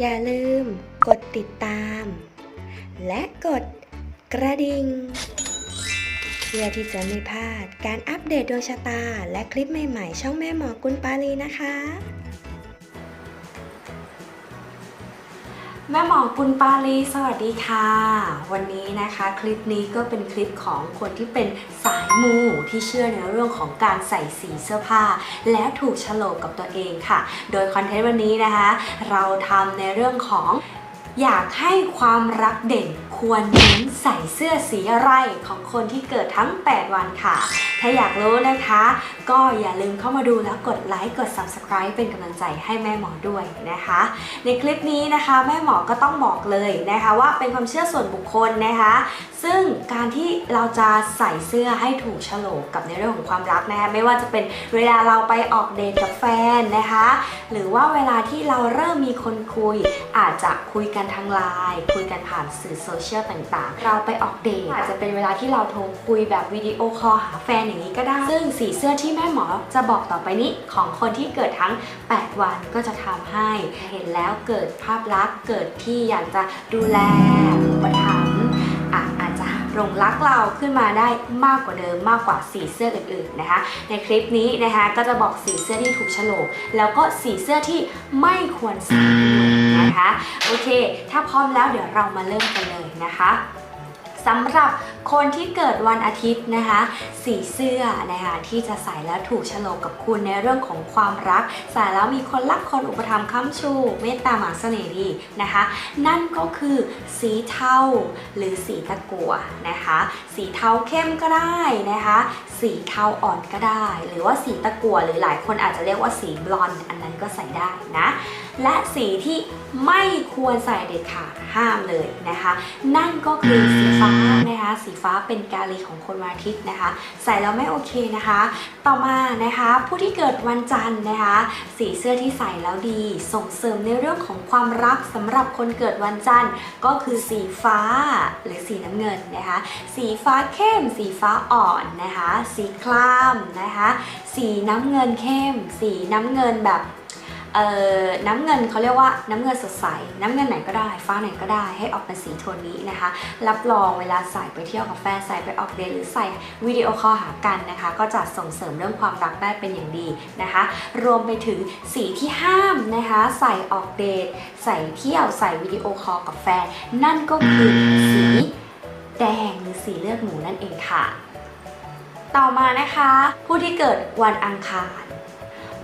อย่าลืมกดติดตาม และกดกระดิ่งเพื่อที่จะไม่พลาดการอัปเดตดวงชะตา และคลิปใหม่ๆ ช่องแม่หมอกุลปาลีนะคะ แม่หมอกุลปาลีสวัสดีค่ะ วันนี้นะคะ คลิปนี้ก็เป็นคลิปของคนที่เป็นสาย มูที่เชื่อในเรื่องของการใส่สีเสื้อผ้า แล้วถูกฉลกกับตัวเองค่ะ โดยคอนเทนต์วันนี้นะคะ เราทำในเรื่องของอยากให้ความรักเด่นควรเน้นใส่เสื้อสีอะไรของคนที่เกิดทั้ง 8 วันค่ะ ถ้าอยากรู้นะคะ ก็อย่าลืมเข้ามาดูแล้วกดไลค์กด Subscribe เป็นกำลังใจให้แม่หมอด้วยนะคะ ในคลิปนี้นะคะแม่หมอก็ต้องบอกเลยนะคะว่าเป็นความเชื่อส่วนบุคคลนะคะ ซึ่งการที่เราจะใส่เสื้อให้ถูกโฉลกกับในเรื่องของความรักนะคะไม่ว่าจะเป็นเวลาเราไปออกเดทกับแฟนนะคะ หรือว่าเวลาที่เราเริ่มมีคนคุย อาจจะคุยกันทางไลน์คุยกันผ่านสื่อโซเชียลต่างๆ เราไปออกเดทอาจจะเป็นเวลาที่เราโทรคุยแบบวิดีโอคอลหาแฟนอย่างนี้ก็ได้ ซึ่งสีเสื้อที่แม่หมอจะบอกต่อไปนี้ของคนที่เกิดทั้ง 8 วันก็จะทำให้เห็นแล้วเกิดภาพลักษณ์เกิดที่อยากจะดูแลอุปถัมภ์อะอาจจะหลงรักเราขึ้นมาได้มากกว่าเดิมมากกว่าสีเสื้ออื่นๆนะคะ ในคลิปนี้นะคะก็จะบอกสีเสื้อที่ถูกโฉลกแล้วก็สีเสื้อที่ไม่ควรใส่นะคะ โอเค ถ้าพร้อมแล้วเดี๋ยวเรามาเริ่มกันเลยนะคะ สำหรับคนที่เกิดวันอาทิตย์นะคะ สีเสื้อนะคะที่จะใส่แล้วถูกโฉลกกับคุณในเรื่องของความรัก ใส่แล้วมีคนรักคนอุปถัมภ์ค้ำชู เมตตาหมาเสน่ห์ดีนะคะ นั่นก็คือสีเทาหรือสีตะกั่วนะคะ สีเทาเข้มก็ได้นะคะ สีเทาอ่อนก็ได้ หรือว่าสีตะกั่วหรือหลายคนอาจจะเรียกว่าสีบลอนด์อันนั้นก็ใส่ได้นะและสีที่ไม่ควรใส่เด็ดขาดห้ามเลยนะคะ นั่นก็คือสีฟ้านะคะ สีฟ้าเป็นกาลีของคนวันอาทิตย์นะคะ ใส่แล้วไม่โอเคนะคะ ต่อมานะคะ ผู้ที่เกิดวันจันทร์นะคะ สีเสื้อที่ใส่แล้วดี ส่งเสริมในเรื่องของความรักสำหรับคนเกิดวันจันทร์ก็คือสีฟ้าหรือสีน้ำเงินนะคะ สีฟ้าเข้ม สีฟ้าอ่อนนะคะ สีครามนะคะ สีน้ำเงินเข้ม สีน้ำเงินแบบ น้ำเงินเขาเรียกว่าน้ำเงินสดใส น้ำเงินไหนก็ได้ ฟ้าไหนก็ได้ให้ออกเป็นสีโทนนี้นะคะ รับรองเวลาใส่ไปเที่ยวกับแฟนใส่ไปออกเดทหรือใส่วิดีโอคอลหากันนะคะ ก็จะส่งเสริมเรื่องความรักได้เป็นอย่างดีนะคะ รวมไปถึงสีที่ห้ามนะคะ ใส่ออกเดทใส่เที่ยวใส่วิดีโอคอลกับแฟน นั่นก็คือสีแดงหรือสีเลือดหมูนั่นเองค่ะ ต่อมานะคะ ผู้ที่เกิดวันอังคาร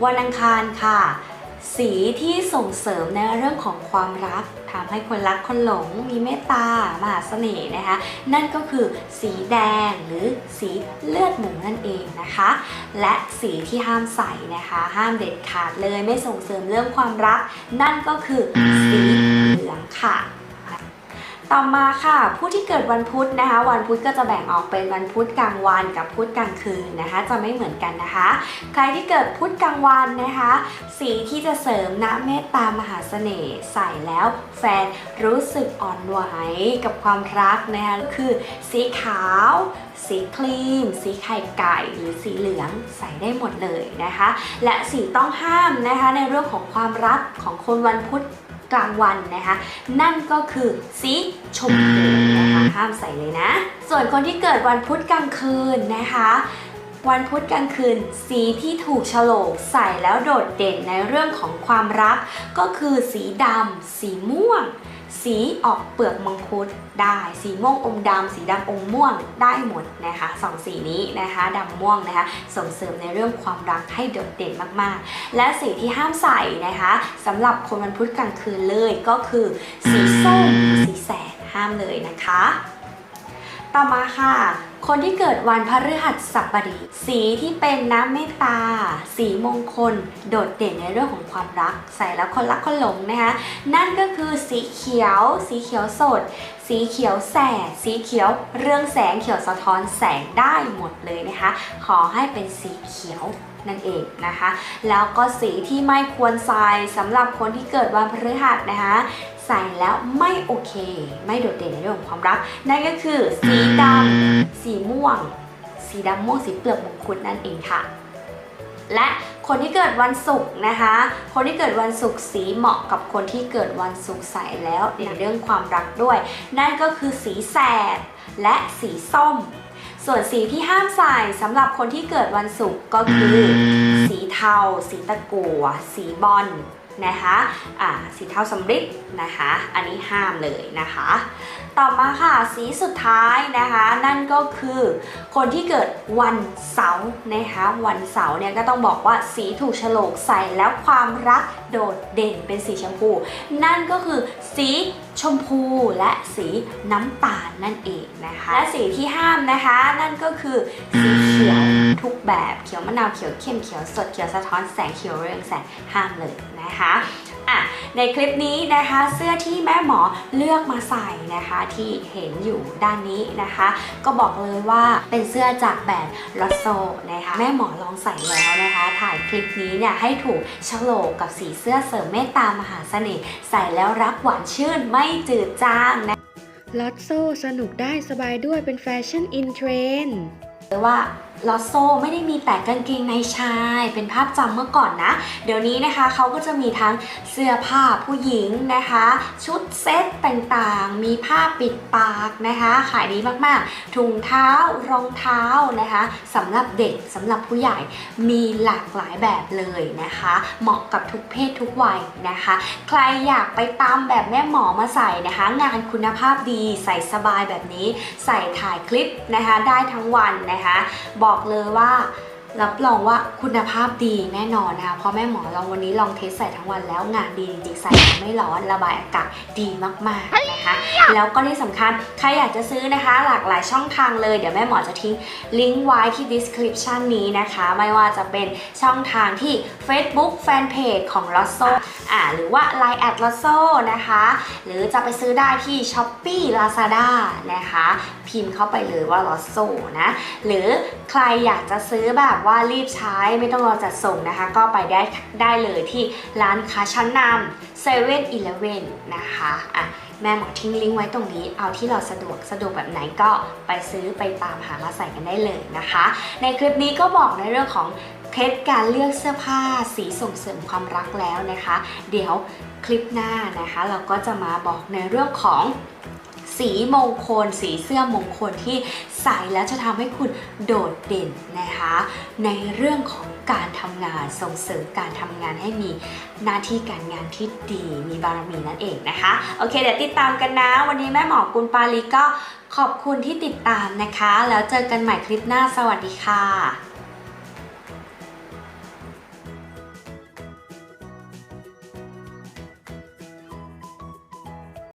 วันอังคารค่ะ สีที่ส่งเสริมในเรื่องของความรักทำให้คนรักคนหลงมีเมตตามหาเสน่ห์นะคะ นั่นก็คือสีแดงหรือสีเลือดหมูนั่นเองนะคะ และสีที่ห้ามใส่นะคะ ห้ามเด็ดขาดเลยไม่ส่งเสริมเรื่องความรัก นั่นก็คือสีเหลืองค่ะ ต่อมาค่ะ ผู้ที่เกิดวันพุธนะคะ วันพุธก็จะแบ่งออกเป็นวันพุธกลางวันกับพุธกลางคืนนะคะ จะไม่เหมือนกันนะคะ ใครที่เกิดพุธกลางวันนะคะ สีที่จะเสริมนะเมตตามหาเสน่ห์ใส่แล้วแฟนรู้สึกอ่อนไหวกับความรักนะคะคือสีขาว สีครีม สีไข่ไก่หรือสีเหลืองใส่ได้หมดเลยนะคะ และสีต้องห้ามนะคะในเรื่องของความรักของคนวันพุธ กลางวันนะคะ นั่นก็คือสีชมพูนะคะห้ามใส่เลยนะ ส่วนคนที่เกิดวันพุธกลางคืนนะคะวันพุธกลางคืน สีที่ถูกโฉลกใส่แล้วโดดเด่นในเรื่องของความรัก ก็คือสีดำสีม่วง สีออกเปลือกมังคุดได้ สีม่วงอมดำสีดำอมม่วงได้หมดนะคะสองสีนี้นะคะดำม่วงนะคะส่งเสริมในเรื่องความรักให้โดดเด่นมากๆ และสีที่ห้ามใส่นะคะสำหรับคนวันพุธกลางคืนเลยก็คือ สีส้มสีแสดห้ามเลยนะคะ ต่อมาค่ะ คนที่เกิดวันพฤหัสบดี สีที่เป็นน้ำเมตตา สีมงคล โดดเด่นในเรื่องของความรัก ใส่แล้วคนรักคนหลงนะคะ นั่นก็คือสีเขียว สีเขียวสด สีเขียวแสด สีเขียวเรื่องแสงเขียวสะท้อนแสงได้หมดเลยนะคะ ขอให้เป็นสีเขียว นั่นเองนะคะ แล้วก็สีที่ไม่ควรใส่สำหรับคนที่เกิดวันพฤหัสนะคะใส่แล้วไม่โอเค ไม่โดดเด่นในเรื่องของความรัก นั่นก็คือสีดำสีม่วง สีดำม่วงสีเปลือกมงคุดนั่นเองค่ะ และคนที่เกิดวันศุกร์นะคะ คนที่เกิดวันศุกร์สีเหมาะกับคนที่เกิดวันศุกร์ใส่แล้วในเรื่องความรักด้วย นั่นก็คือสีแสดและสีส้ม ส่วนสีที่ห้ามใส่สำหรับคนที่เกิดวันศุกร์ก็คือ สีเทา สีตะกั่วสีบอล นะคะอ่าสีเทาสำริดนะคะ อันนี้ห้ามเลยนะคะ ต่อมาค่ะสีสุดท้ายนะคะ นั่นก็คือคนที่เกิดวันเสาร์นะคะวันเสาร์เนี่ยก็ต้องบอกว่าสีถูกฉลกใส่แล้วความรักโดดเด่นเป็นสีชมพู นั่นก็คือสีชมพูและสีน้ำตาลนั่นเองนะคะ และสีที่ห้ามนะคะ นั่นก็คือสีเขียวทุกแบบเขียวมะนาวเขียวเข้มเขียวสดเขียวสะท้อนแสงเขียวเรืองแสงห้ามเลย นะคะอะในคลิปนี้นะคะเสื้อที่แม่หมอเลือกมาใส่นะคะที่เห็นอยู่ด้านนี้นะคะ ก็บอกเลยว่าเป็นเสื้อจากแบรนด์ลอสโซนะคะแม่หมอลองใส่แล้วนะคะ ถ่ายคลิปนี้เนี่ยให้ถูกโฉลกกับสีเสื้อเสริมเมตตามหาเสน่ห์ใส่แล้วรักหวานชื่นไม่จืดจางนะลอตโซสนุกได้สบายด้วยเป็นแฟชั่นอินเทรนด์ ว่าลอสโซไม่ได้มีแต่กางเกงในชาย เป็นภาพจำเมื่อก่อนนะ เดี๋ยวนี้นะคะเขาก็จะมีทั้งเสื้อผ้าผู้หญิงนะคะ ชุดเซ็ตต่างๆ มีผ้าปิดปากนะคะ ขายดีมากๆ ถุงเท้ารองเท้านะคะสำหรับเด็กสำหรับผู้ใหญ่มีหลากหลายแบบเลยนะคะ เหมาะกับทุกเพศทุกวัยนะคะ ใครอยากไปตามแบบแม่หมอมาใส่นะคะ งานคุณภาพดีใส่สบายแบบนี้ ใส่ถ่ายคลิปนะคะได้ทั้งวันนะคะบอกเลยว่า รับรองว่าคุณภาพดีแน่นอนนะคะเพราะแม่หมอลองวันนี้ลองเทสใส่ทั้งวันแล้วงานดีจริงๆใส่แล้วไม่ร้อนระบายอากาศดีมากๆนะคะ แล้วก็ที่สำคัญใครอยากจะซื้อนะคะ หลากหลายช่องทางเลยเดี๋ยวแม่หมอจะทิ้งลิงก์ไว้ที่ description นี้นะคะ ไม่ว่าจะเป็นช่องทางที่ Facebook Fanpage ของ l o s s o อ่าหรือว่า Line at l o s s o นะคะ หรือจะไปซื้อได้ที่ Shopee Lazada นะคะ พิมพ์เข้าไปเลยว่า l o s s o นะหรือใครอยากจะซื้อแบบว่ารีบใช้ไม่ต้องรอจัดส่งนะคะ ก็ไปได้ได้เลยที่ร้านค้าชั้นนำ7 e เ e ่ e อนะคะอะแม่หมอทิ้งลิงก์ไว้ตรงนี้ เอาที่เราสะดวกสะดวกแบบไหนก็ไปซื้อไปตามหามาใส่กันได้เลยนะคะ ในคลิปนี้ก็บอกในเรื่องของเคล็ดการเลือกเสื้อผ้าสีส่งเสริมความรักแล้วนะคะ เดี๋ยวคลิปหน้านะคะ เราก็จะมาบอกในเรื่องของ สีมงคล สีเสื้อมงคลที่ใส่แล้วจะทำให้คุณโดดเด่นนะคะ ในเรื่องของการทำงานส่งเสริมการทำงานให้มีหน้าที่การงานที่ดีมีบารมีนั่นเองนะคะ โอเค เดี๋ยวติดตามกันนะ วันนี้แม่หมอกุลปาลีก็ขอบคุณที่ติดตามนะคะ แล้วเจอกันใหม่คลิปหน้าสวัสดีค่ะ